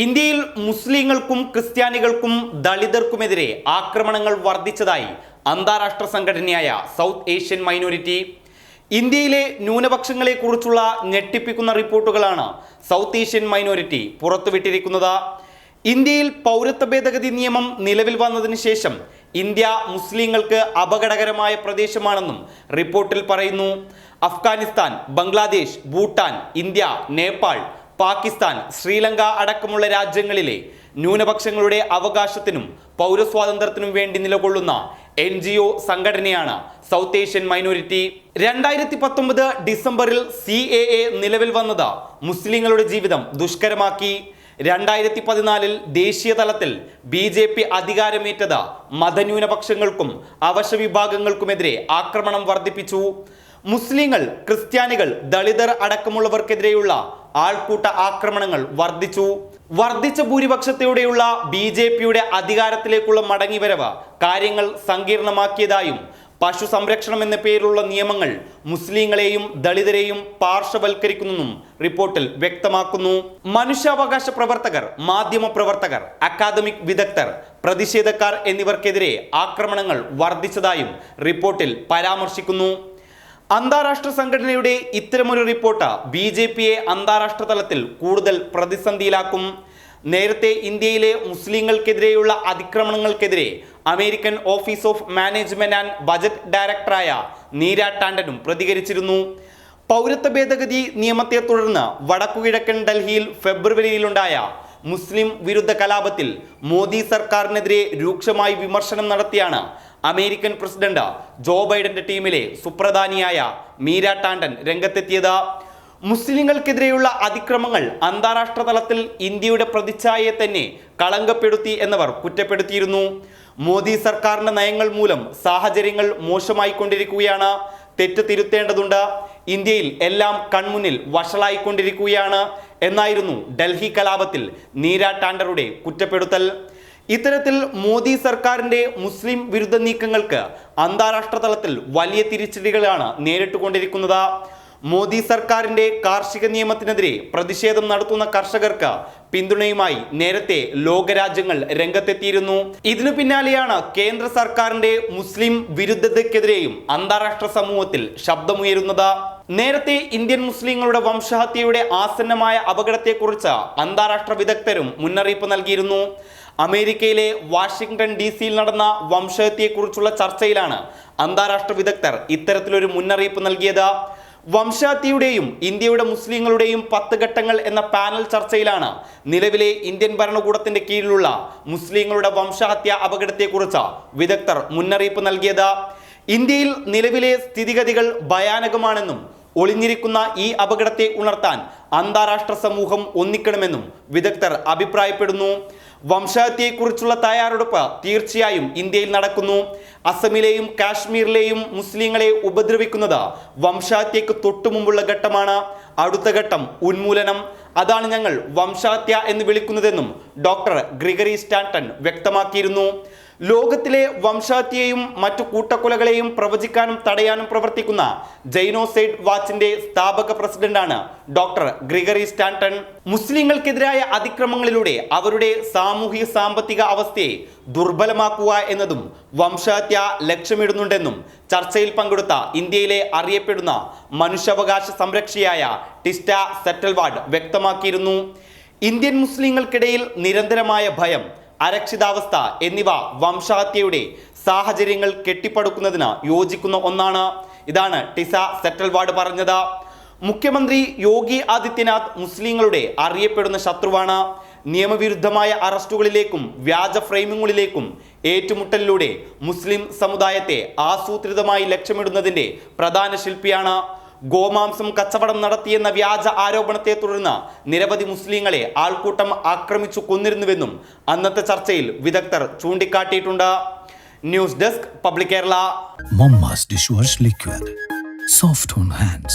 ഇന്ത്യയിൽ മുസ്ലിങ്ങൾക്കും ക്രിസ്ത്യാനികൾക്കും ദളിതർക്കുമെതിരെ ആക്രമണങ്ങൾ വർദ്ധിച്ചതായി അന്താരാഷ്ട്ര സംഘടനയായ സൗത്ത് ഏഷ്യൻ മൈനോറിറ്റി. ഇന്ത്യയിലെ ന്യൂനപക്ഷങ്ങളെക്കുറിച്ചുള്ള ഞെട്ടിപ്പിക്കുന്ന റിപ്പോർട്ടുകളാണ് സൗത്ത് ഏഷ്യൻ മൈനോറിറ്റി പുറത്തുവിട്ടിരിക്കുന്നത്. ഇന്ത്യയിൽ പൗരത്വ ഭേദഗതി നിയമം നിലവിൽ വന്നതിന് ശേഷം ഇന്ത്യ മുസ്ലിങ്ങൾക്ക് അപകടകരമായ പ്രദേശമാണെന്നും റിപ്പോർട്ടിൽ പറയുന്നു. അഫ്ഗാനിസ്ഥാൻ ബംഗ്ലാദേശ് ഭൂട്ടാൻ ഇന്ത്യ നേപ്പാൾ പാകിസ്ഥാൻ ശ്രീലങ്ക അടക്കമുള്ള രാജ്യങ്ങളിലെ ന്യൂനപക്ഷങ്ങളുടെ അവകാശത്തിനും പൗരസ്വാതന്ത്ര്യത്തിനും വേണ്ടി നിലകൊള്ളുന്ന എൻ ജി ഒ സംഘടനയാണ് സൗത്ത് ഏഷ്യൻ മൈനോറിറ്റി. രണ്ടായിരത്തി പത്തൊമ്പത് ഡിസംബറിൽ സി എ എ നിലവിൽ വന്നത് മുസ്ലിങ്ങളുടെ ജീവിതം ദുഷ്കരമാക്കി. രണ്ടായിരത്തി പതിനാലിൽ ദേശീയ തലത്തിൽ ബി ജെ പി അധികാരമേറ്റത് മതന്യൂനപക്ഷങ്ങൾക്കും അവശ വിഭാഗങ്ങൾക്കുമെതിരെ ആക്രമണം വർദ്ധിപ്പിച്ചു. മുസ്ലിങ്ങൾ ക്രിസ്ത്യാനികൾ ദളിതർ അടക്കമുള്ളവർക്കെതിരെയുള്ള ആൾക്കൂട്ട ആക്രമണങ്ങൾ വർദ്ധിച്ചു. വർദ്ധിച്ച ഭൂരിപക്ഷത്തോടെയുള്ള ബി ജെ പിയുടെ അധികാരത്തിലേക്കുള്ള മടങ്ങിവരവ് കാര്യങ്ങൾ സങ്കീർണമാക്കിയതായും പശു സംരക്ഷണം എന്ന പേരിലുള്ള നിയമങ്ങൾ മുസ്ലിങ്ങളെയും ദളിതരെയും പാർശ്വവൽക്കരിക്കുന്നെന്നും റിപ്പോർട്ടിൽ വ്യക്തമാക്കുന്നു. മനുഷ്യാവകാശ പ്രവർത്തകർ മാധ്യമ പ്രവർത്തകർ അക്കാദമിക് വിദഗ്ധർ പ്രതിഷേധക്കാർ എന്നിവർക്കെതിരെ ആക്രമണങ്ങൾ വർദ്ധിച്ചതായും റിപ്പോർട്ടിൽ പരാമർശിക്കുന്നു. അന്താരാഷ്ട്ര സംഘടനയുടെ ഇത്തരമൊരു റിപ്പോർട്ട് ബി ജെ പിയെ അന്താരാഷ്ട്ര തലത്തിൽ കൂടുതൽ പ്രതിസന്ധിയിലാക്കും. നേരത്തെ ഇന്ത്യയിലെ മുസ്ലിങ്ങൾക്കെതിരെയുള്ള അതിക്രമണങ്ങൾക്കെതിരെ American office of management and budget ഡയറക്ടറായ നീര ടാണ്ടനും പ്രതികരിച്ചിരുന്നു. പൗരത്വ ഭേദഗതി നിയമത്തെ തുടർന്ന് വടക്കുകിഴക്കൻ ഡൽഹിയിൽ ഫെബ്രുവരിയിലുണ്ടായ മുസ്ലിം വിരുദ്ധ കലാപത്തിൽ മോദി സർക്കാരിനെതിരെ രൂക്ഷമായി വിമർശനം നടത്തിയാണ് അമേരിക്കൻ പ്രസിഡന്റ് ജോ ബൈഡന്റെ ടീമിലെ സുപ്രധാനിയായ മീര ടാണ്ടൻ രംഗത്തെത്തിയത്. മുസ്ലിങ്ങൾക്കെതിരെയുള്ള അതിക്രമങ്ങൾ അന്താരാഷ്ട്ര തലത്തിൽ ഇന്ത്യയുടെ പ്രതിച്ഛായയെ തന്നെ കളങ്കപ്പെടുത്തി എന്നവർ കുറ്റപ്പെടുത്തിയിരുന്നു. മോദി സർക്കാരിന്റെ നയങ്ങൾ മൂലം സാഹചര്യങ്ങൾ മോശമായിക്കൊണ്ടിരിക്കുകയാണ്. തെറ്റ് തിരുത്തേണ്ടതുണ്ട്. ഇന്ത്യയിൽ എല്ലാം കൺമുന്നിൽ വഷളായിക്കൊണ്ടിരിക്കുകയാണ്. എന്നായിരുന്നു ഡൽഹി കലാപത്തിൽ നീരാ ടാണ്ടറുടെ കുറ്റപ്പെടുത്തൽ. ഇത്തരത്തിൽ മോദി സർക്കാരിന്റെ മുസ്ലിം വിരുദ്ധ നീക്കങ്ങൾക്ക് അന്താരാഷ്ട്ര തലത്തിൽ വലിയ തിരിച്ചടികളാണ് നേരിട്ടുകൊണ്ടിരിക്കുന്നത്. മോദി സർക്കാരിന്റെ കാർഷിക നിയമത്തിനെതിരെ പ്രതിഷേധം നടത്തുന്ന കർഷകർക്ക് പിന്തുണയുമായി നേരത്തെ ലോകരാജ്യങ്ങൾ രംഗത്തെത്തിയിരുന്നു. ഇതിനു പിന്നാലെയാണ് കേന്ദ്ര സർക്കാരിന്റെ മുസ്ലിം വിരുദ്ധതയ്ക്കെതിരെയും അന്താരാഷ്ട്ര സമൂഹത്തിൽ ശബ്ദമുയരുന്നത്. നേരത്തെ ഇന്ത്യൻ മുസ്ലിങ്ങളുടെ വംശഹത്യയുടെ ആസന്നമായ അപകടത്തെക്കുറിച്ച് അന്താരാഷ്ട്ര വിദഗ്ധരും മുന്നറിയിപ്പ് നൽകിയിരുന്നു. അമേരിക്കയിലെ വാഷിംഗ്ടൺ ഡി സിയിൽ നടന്ന വംശഹത്യയെക്കുറിച്ചുള്ള ചർച്ചയിലാണ് അന്താരാഷ്ട്ര വിദഗ്ധർ ഇത്തരത്തിലൊരു മുന്നറിയിപ്പ് നൽകിയത്. വംശഹത്യയുടെയും ഇന്ത്യയുടെ മുസ്ലിങ്ങളുടെയും പത്ത് ഘട്ടങ്ങൾ എന്ന പാനൽ ചർച്ചയിലാണ് നിലവിലെ ഇന്ത്യൻ ഭരണകൂടത്തിന്റെ കീഴിലുള്ള മുസ്ലിങ്ങളുടെ വംശഹത്യ അപകടത്തെക്കുറിച്ച് വിദഗ്ധർ മുന്നറിയിപ്പ് നൽകിയത്. ഇന്ത്യയിൽ നിലവിലെ സ്ഥിതിഗതികൾ ഭയാനകമാണെന്നും ഒളിഞ്ഞിരിക്കുന്ന ഈ അപകടത്തെ ഉണർത്താൻ അന്താരാഷ്ട്ര സമൂഹം ഒന്നിക്കണമെന്നും വിദഗ്ധർ അഭിപ്രായപ്പെടുന്നു. വംശഹത്യയെക്കുറിച്ചുള്ള തയ്യാറെടുപ്പ് തീർച്ചയായും ഇന്ത്യയിൽ നടക്കുന്നു. അസമിലെയും കാശ്മീരിലെയും മുസ്ലിങ്ങളെ ഉപദ്രവിക്കുന്നത് വംശഹത്യക്ക് തൊട്ടുമുമ്പുള്ള ഘട്ടമാണ്. അടുത്ത ഘട്ടം ഉന്മൂലനം. അതാണ് ഞങ്ങൾ വംശഹത്യ എന്ന് വിളിക്കുന്നതെന്നും ഡോക്ടർ ഗ്രിഗറി സ്റ്റാന്റൺ വ്യക്തമാക്കിയിരുന്നു. ലോകത്തിലെ വംശഹത്യയെയും മറ്റു കൂട്ടക്കൊലകളെയും പ്രവചിക്കാനും തടയാനും പ്രവർത്തിക്കുന്ന ജൈനോസൈഡ് വാച്ചിന്റെ സ്ഥാപക പ്രസിഡന്റാണ് ഡോക്ടർ ഗ്രിഗറി സ്റ്റാന്റൺ മുസ്ലിങ്ങൾക്കെതിരായ അതിക്രമങ്ങളിലൂടെ അവരുടെ സാമൂഹിക സാമ്പത്തിക അവസ്ഥയെ ദുർബലമാക്കുക എന്നതും വംശഹത്യ ലക്ഷ്യമിടുന്നുണ്ടെന്നും ചർച്ചയിൽ പങ്കെടുത്ത ഇന്ത്യയിലെ അറിയപ്പെടുന്ന മനുഷ്യാവകാശ സംരക്ഷയായ ടിസ്റ്റ സെറ്റൽവാർഡ് വ്യക്തമാക്കിയിരുന്നു. ഇന്ത്യൻ മുസ്ലിങ്ങൾക്കിടയിൽ നിരന്തരമായ ഭയം അരക്ഷിതാവസ്ഥ എന്നിവ വംശഹത്യയുടെ സാഹചര്യങ്ങൾ കെട്ടിപ്പടുക്കുന്നതിന് യോജിക്കുന്ന ഒന്നാണ്. ഇതാണ് ടിസ സെറ്റൽവാഡ് പറഞ്ഞത്. മുഖ്യമന്ത്രി യോഗി ആദിത്യനാഥ് മുസ്ലിങ്ങളുടെ അറിയപ്പെടുന്ന ശത്രുവാണ്. നിയമവിരുദ്ധമായ അറസ്റ്റുകളിലേക്കും വ്യാജ ഫ്രെയിമിങ്ങുകളിലേക്കും ഏറ്റുമുട്ടലിലൂടെ മുസ്ലിം സമുദായത്തെ ആസൂത്രിതമായി ലക്ഷ്യമിടുന്നതിന്റെ പ്രധാന ശില്പിയാണ്. ഗോമാംസം കച്ചവടം നടത്തിയെന്ന വ്യാജ ആരോപണത്തെ തുടർന്ന് നിരവധി മുസ്ലിങ്ങളെ ആൾക്കൂട്ടം ആക്രമിച്ചു കൊന്നിരുന്നുവെന്നും അന്നത്തെ ചർച്ചയിൽ വിദഗ്ധർ ചൂണ്ടിക്കാട്ടിയിട്ടുണ്ട്. News desk public Kerala. Liquid. Soft hands.